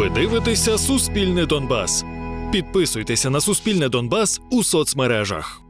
Ви дивитеся Суспільне Донбас. Підписуйтеся на Суспільне Донбас у соцмережах.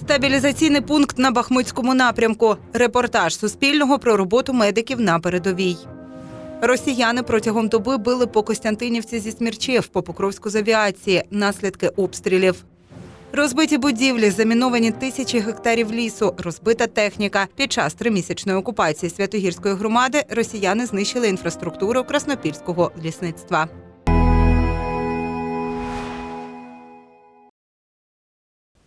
Стабілізаційний пункт на Бахмутському напрямку. Репортаж Суспільного про роботу медиків на передовій. Росіяни протягом доби били по Костянтинівці зі смірчів, по Покровську з авіації, наслідки обстрілів. Розбиті будівлі, заміновані тисячі гектарів лісу, розбита техніка. Під час тримісячної окупації Святогірської громади росіяни знищили інфраструктуру краснопільського лісництва.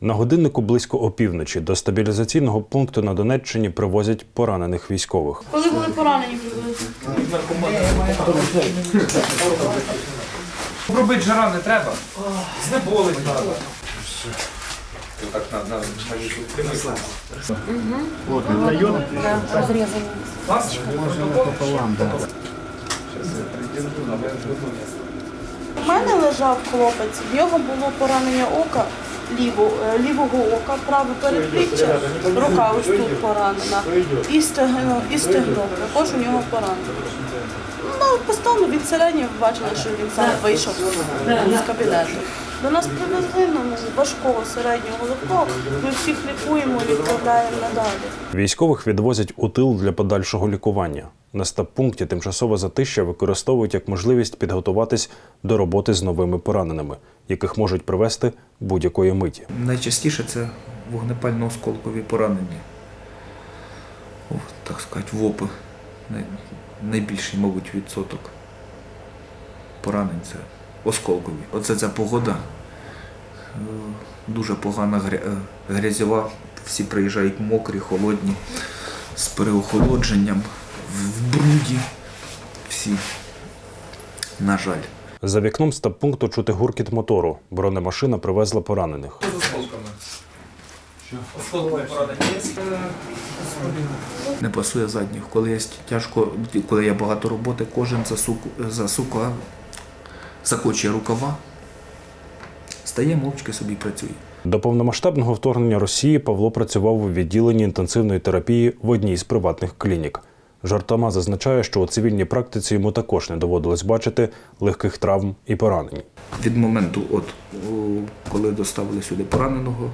На годиннику близько опівночі до стабілізаційного пункту на Донеччині привозять поранених військових. Коли були поранені? Робити жара не треба. Знеболить треба. У мене лежав хлопець, в нього було поранення ока, ліво, е, лівого ока, праве передпліччя, рука ось тут поранена, і стегно, і стегно, також у нього поранення. Ну, по від середньої бачили, що він сам вийшов з кабінету. До нас привезли ну, важкого середнього легкого, ми всіх лікуємо і відправляємо надалі. Військових відвозять у тил для подальшого лікування. На стаб-пункті тимчасове затища використовують як можливість підготуватись до роботи з новими пораненими, яких можуть привести будь-якої миті. Найчастіше це вогнепально-осколкові поранення. О, так сказати, ВОПи. Найбільший, мабуть, відсоток поранень це осколкові. Оце ця погода. е, Дуже погана е, грязьова. Всі приїжджають мокрі, холодні, з переохолодженням, в бруді. Всі, на жаль. За вікном стаб-пункту чути гуркіт мотору. Бронемашина привезла поранених. Осколкові поранення є. не пасує задніх. Коли є тяжко, коли є багато роботи, кожен засук, засука, закочує рукава, стає мовчки собі працює. До повномасштабного вторгнення Росії Павло працював у відділенні інтенсивної терапії в одній з приватних клінік. Жартома зазначає, що у цивільній практиці йому також не доводилось бачити легких травм і поранень. Від моменту, от, коли доставили сюди пораненого,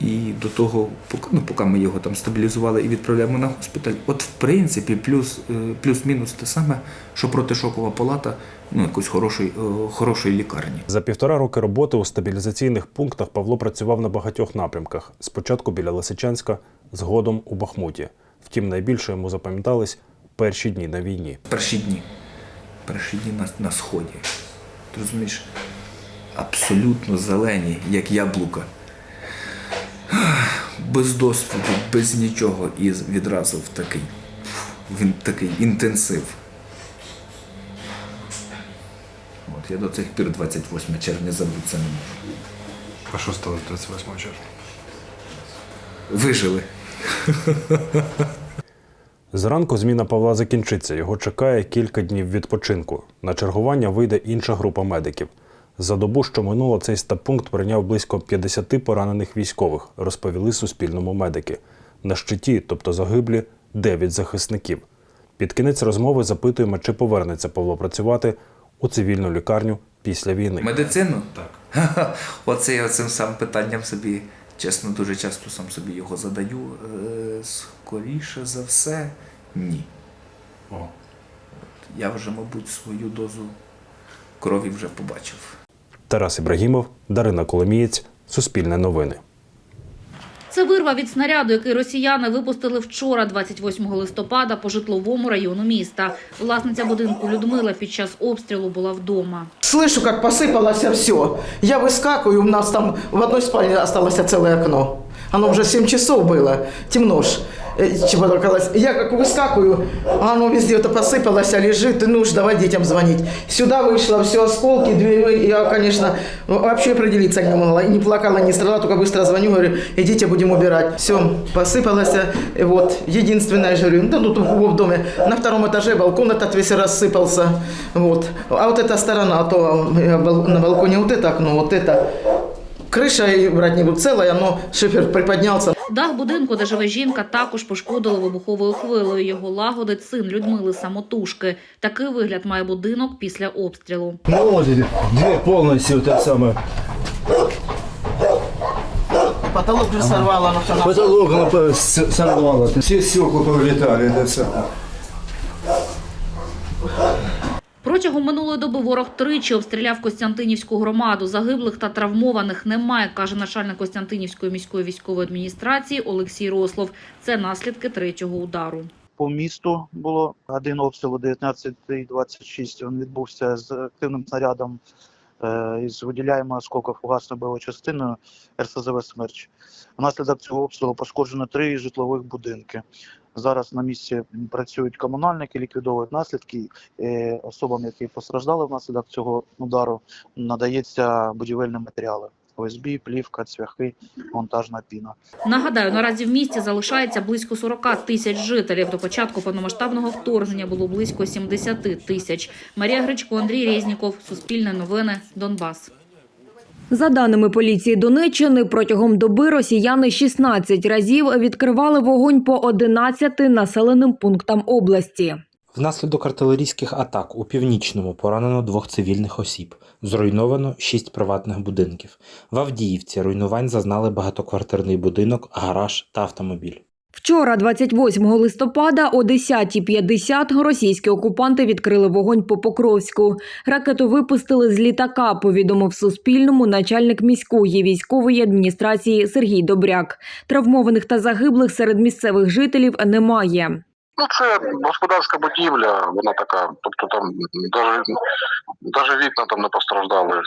і до того, поки, ну, поки ми його там стабілізували і відправляємо на госпіталь, от в принципі, плюс, е, плюс-мінус те саме, що протишокова палата ну, якоїсь хорошої, е, хорошої лікарні. За півтора роки роботи у стабілізаційних пунктах Павло працював на багатьох напрямках. Спочатку біля Лисичанська, згодом у Бахмуті. Втім, найбільше йому запам'ятались перші дні на війні. перші дні. Перші дні на, на сході. Ти розумієш? Абсолютно зелені, як яблука. Без досвіду, без нічого. І відразу в такий, він такий інтенсив. От я до цих пір 28 червня забути не можу. А що сталося 28 червня? Вижили. Зранку зміна Павла закінчиться. Його чекає кілька днів відпочинку. На чергування вийде інша група медиків. За добу, що минуло, цей стаб-пункт прийняв близько 50 поранених військових, розповіли Суспільному медики. На щиті, тобто загиблі, 9 захисників. Під кінець розмови запитуємо, чи повернеться Павло працювати у цивільну лікарню після війни. Медицину? Так. Оце я цим сам питанням собі, чесно, дуже часто сам собі його задаю. Е, Скоріше за все, ні. О. Я вже, мабуть, свою дозу крові вже побачив. Тарас Ібрагімов, Дарина Коломієць, Суспільне новини. Це вирва від снаряду, який росіяни випустили вчора, 28 листопада, по житловому району міста. Власниця будинку Людмила під час обстрілу була вдома. Слышу, как посыпалось все. Я выскакиваю, у нас там в одной спальне осталось целое окно. Оно уже 7 часов было, темно ж. Э, чего толкалось. Я как выскакиваю, а оно везде это посыпалось, а лежит, и ну уж давай детям звонить. Сюда вышло, все осколки, двери. Я, конечно, вообще определиться не могла. И не плакала, не страдала, только быстро звоню, говорю, идите, будем убирать. Все, посыпалось. И вот, единственное, я говорю, да ну тут в доме, на втором этаже балкон этот весь рассыпался. Вот. А вот эта сторона, а то э, на балконе вот это окно, вот это Крыша и брать не буду целая, но шифер приподнялся. Дах будинку, де живе жінка, також пошкодило вибуховою хвилею. Його лагодить син Людмили самотужки. Такий вигляд має будинок після обстрілу. Ну вот, две полностью та самая. Потолок же сорвало, но все на Потолок она по- с- сорвала. Все стекла повылетали. Это самое. Протягом минулої доби ворог тричі обстріляв Костянтинівську громаду. Загиблих та травмованих немає, каже начальник Костянтинівської міської військової адміністрації Олексій Рослов. Це наслідки третього удару. по місту було один обстріл о 19.26. Він відбувся з активним снарядом е, із виділяємою осколково-фугасною бойовою частиною РСЗВ «Смерч». Внаслідок цього обстрілу пошкоджено три житлових будинки. Зараз на місці працюють комунальники, ліквідовують наслідки. Е, Особам, які постраждали внаслідок цього удару, надається будівельні матеріали. ОСБ, плівка, цвяхи, монтажна піна. Нагадаю, наразі в місті залишається близько 40 тисяч жителів. До початку повномасштабного вторгнення було близько 70 тисяч. Марія Гречко, Андрій Резніков, Суспільне новини, Донбас. За даними поліції Донеччини, протягом доби росіяни 16 разів відкривали вогонь по 11 населеним пунктам області. Внаслідок артилерійських атак у північному поранено двох цивільних осіб. Зруйновано шість приватних будинків. В Авдіївці руйнувань зазнали багатоквартирний будинок, гараж та автомобіль. Вчора, 28 листопада, о 10.50 російські окупанти відкрили вогонь по Покровську. Ракету випустили з літака, повідомив Суспільному начальник міської військової адміністрації Сергій Добряк. Травмованих та загиблих серед місцевих жителів немає. Ну, це господарська будівля, вона така, тобто там навіть, вікна там не постраждали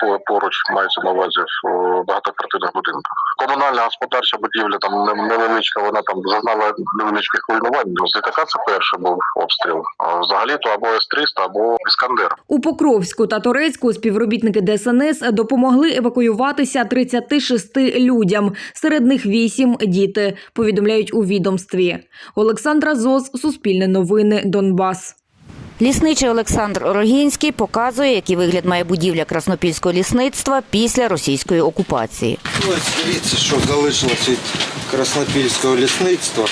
по- поруч, мається на увазі в о, багатоквартирних будинках. Комунальна господарча будівля там невеличка, вона там зазнала невеличких руйнувань. З літака це перший був обстріл. А взагалі то або С-300, або Іскандер. У Покровську та Торецьку співробітники ДСНС допомогли евакуюватися 36 людям. Серед них 8 – діти, повідомляють у відомстві. Олександра Зос, Суспільне новини, Донбас. Лісничий Олександр Рогінський показує, який вигляд має будівля краснопільського лісництва після російської окупації. Ось дивіться, що залишилось від краснопільського лісництва.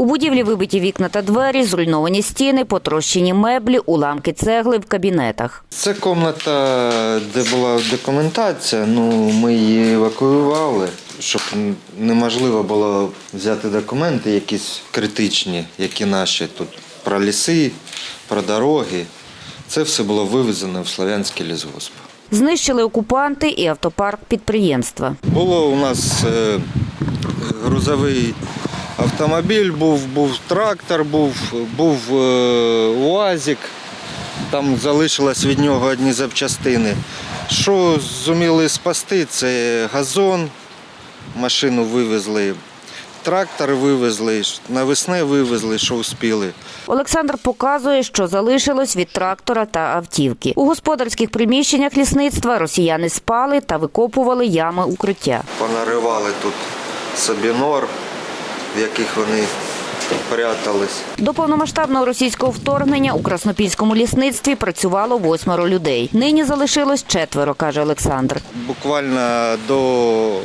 У будівлі вибиті вікна та двері, зруйновані стіни, потрощені меблі, уламки цегли в кабінетах. Це кімната, де була документація. Ну, ми її евакуювали, щоб неможливо було взяти документи, якісь критичні, які наші тут про ліси, про дороги. Це все було вивезено в Слов'янський лісгосп. Знищили окупанти і автопарк підприємства. Було у нас е, грузовий автомобіль, був, був трактор, був, був е, УАЗик. Там залишилось від нього одні запчастини. Що зуміли спасти, це газон, машину вивезли, трактор вивезли, навесне вивезли, що успіли. Олександр показує, що залишилось від трактора та автівки. У господарських приміщеннях лісництва росіяни спали та викопували ями укриття. Понаривали тут собі нор, в яких вони прятались. До повномасштабного російського вторгнення у краснопільському лісництві працювало восьмеро людей. Нині залишилось четверо, каже Олександр. Буквально до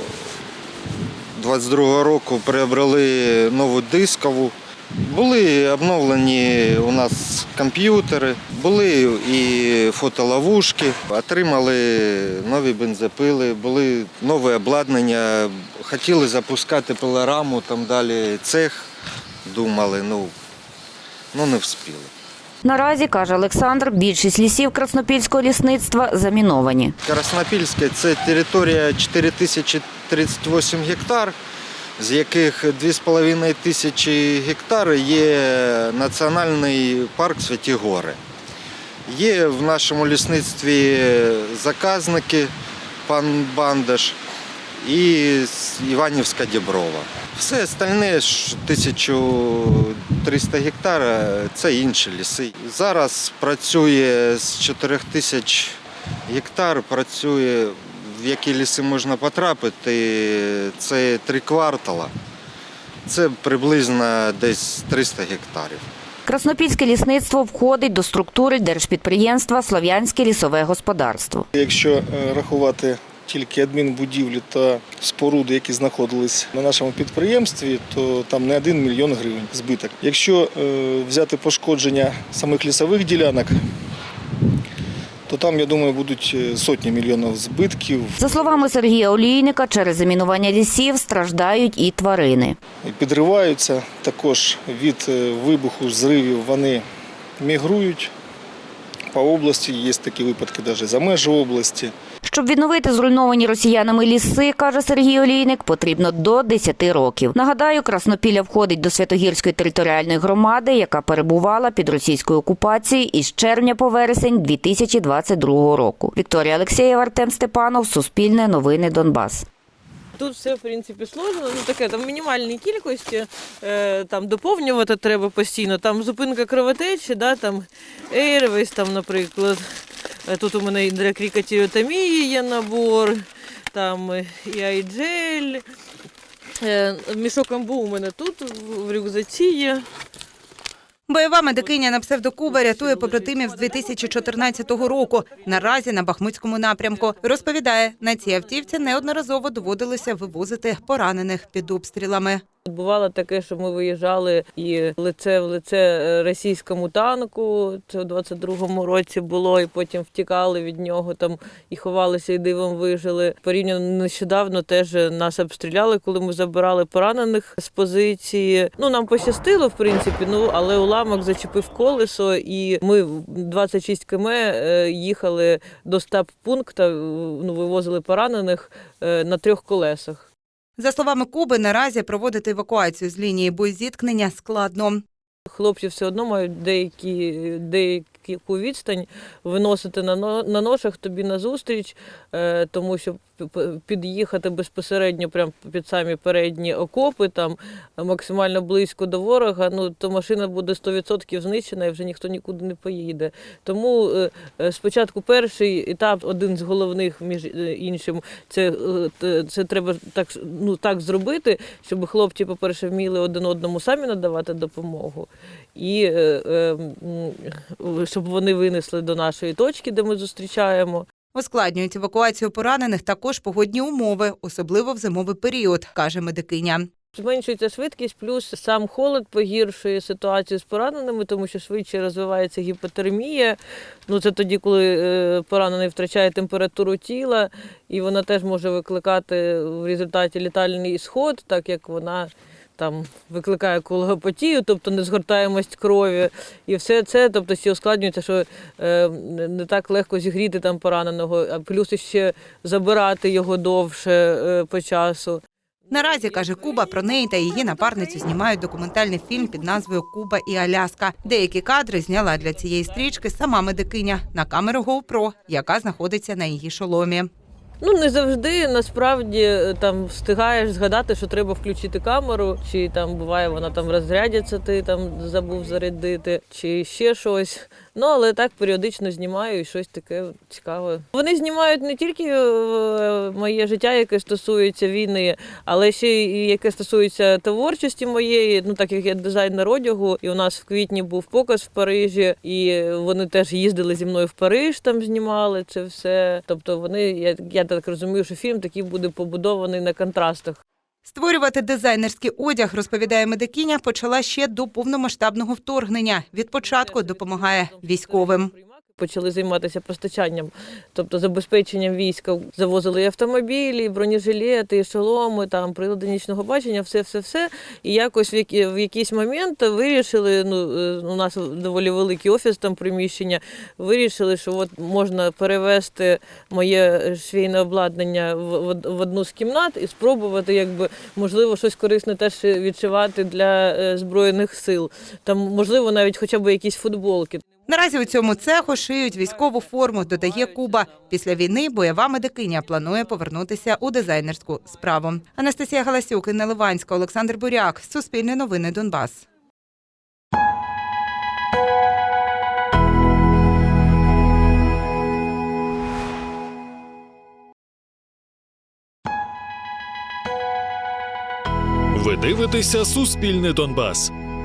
22-го року приобрели нову дискову. Були обновлені у нас комп'ютери, були і фотоловушки, отримали нові бензопили, були нове обладнання, хотіли запускати пилораму, там далі цех, думали, ну, ну не вспіли. Наразі, каже Олександр, більшість лісів краснопільського лісництва заміновані. Краснопільське це територія 4038 гектар, з яких 2,5 тисячі гектар є національний парк Святі Гори. Є в нашому лісництві заказники, пан Бандаш і Іванівська Діброва. Все остальне 1300 гектар це інші ліси. Зараз працює з 4 тисяч гектар, працює в які ліси можна потрапити. Це три квартала. Це приблизно десь 300 гектарів. Краснопільське лісництво входить до структури держпідприємства Слов'янське лісове господарство. Якщо е, рахувати тільки адмінбудівлі та споруди, які знаходились на нашому підприємстві, то там не 1 мільйон гривень збиток. Якщо е, взяти пошкодження самих лісових ділянок, то там, я думаю, будуть е, сотні мільйонів збитків. За словами Сергія Олійника, через замінування лісів страждають і тварини. підриваються. Також від е, вибуху, зривів вони мігрують по області. Є такі випадки навіть за межі області. Щоб відновити зруйновані росіянами ліси, каже Сергій Олійник, потрібно до 10 років. Нагадаю, Краснопілля входить до Святогірської територіальної громади, яка перебувала під російською окупацією із червня по вересень 2022 року. Вікторія Алексєєва, Артем Степанов, Суспільне новини Донбас. Тут все в принципі сложно, ну таке там в мінімальній кількості, е, там доповнювати треба постійно. Там зупинка кровотечі, да, там Airways, там, наприклад. Е, Тут у мене і для крікатіотомії є набор, там е, і айджель. Е, Мішок амбу у мене тут в рюкзаці є. Бойова медикиня на псевдокуба рятує побратимів з 2014 року. Наразі на Бахмутському напрямку розповідає, на цій автівці неодноразово доводилося вивозити поранених під обстрілами. Бувало таке, що ми виїжджали і лице в лице е, російському танку. Це у 22-му році було, і потім втікали від нього там і ховалися, і дивом вижили. Порівняно нещодавно теж нас обстріляли, коли ми забирали поранених з позиції. Ну нам пощастило, в принципі. Ну але уламок зачепив колесо, і ми 26 км е, їхали до стаб пункту, ну вивозили поранених е, на трьох колесах. За словами Куби, наразі проводити евакуацію з лінії боєзіткнення складно. Хлопці все одно мають деякі, деяку відстань виносити на, на ношах тобі назустріч, е, тому що під'їхати безпосередньо прямо під самі передні окопи, там максимально близько до ворога, ну то машина буде 100% знищена і вже ніхто нікуди не поїде. Тому е, е, спочатку перший етап, один з головних між іншим, це, це треба так, ну, так зробити, щоб хлопці, по-перше, вміли один одному самі надавати допомогу, і е, е, щоб вони винесли до нашої точки, де ми зустрічаємо. Ускладнюють евакуацію поранених також погодні умови, особливо в зимовий період, каже медикиня. Зменшується швидкість, плюс сам холод погіршує ситуацію з пораненими, тому що швидше розвивається гіпотермія. Ну це тоді, коли е, поранений втрачає температуру тіла, і вона теж може викликати в результаті літальний ісход, так як вона. Там викликає колагопатію, тобто незгортаємость крові, і все це, тобто ще ускладнюється, що е, не так легко зігріти там пораненого, а плюс ще забирати його довше е, по часу. Наразі каже Куба про неї та її напарницю знімають документальний фільм під назвою Куба і Аляска. Деякі кадри зняла для цієї стрічки сама медикиня на камеру GoPro, яка знаходиться на її шоломі. Ну не завжди насправді е, там встигаєш згадати, що треба включити камеру, чи там буває вона там розрядяться, ти там забув зарядити, чи ще щось. Ну але так періодично знімаю і щось таке цікаве. Вони знімають не тільки е, моє життя, яке стосується війни, але ще й яке стосується творчості моєї. Ну так як я дизайнер одягу, і у нас в квітні був показ в Парижі, і вони теж їздили зі мною в Париж, там знімали це все. Тобто вони, я, я так розумію, що фільм такий буде побудований на контрастах. Створювати дизайнерський одяг, розповідає медикиня, почала ще до повномасштабного вторгнення. Від початку допомагає військовим. Почали займатися постачанням, тобто забезпеченням війська. Завозили і автомобілі, і бронежилети, і шоломи, там прилади нічного бачення, все, все, все. І якось в, якийсь момент вирішили. Ну е, у нас доволі великий офіс, там приміщення. Вирішили, що от можна перевести моє швейне обладнання в, в, в одну з кімнат і спробувати, якби можливо, щось корисне теж відшивати для е, збройних сил. Там можливо навіть хоча б якісь футболки. Наразі у цьому цеху шиють військову форму, додає Куба. Після війни бойова медикиня планує повернутися у дизайнерську справу. Анастасія Галасюк, Інна Ливанська, Олександр Буряк. Суспільне новини Донбас. Ви дивитеся Суспільне Донбас.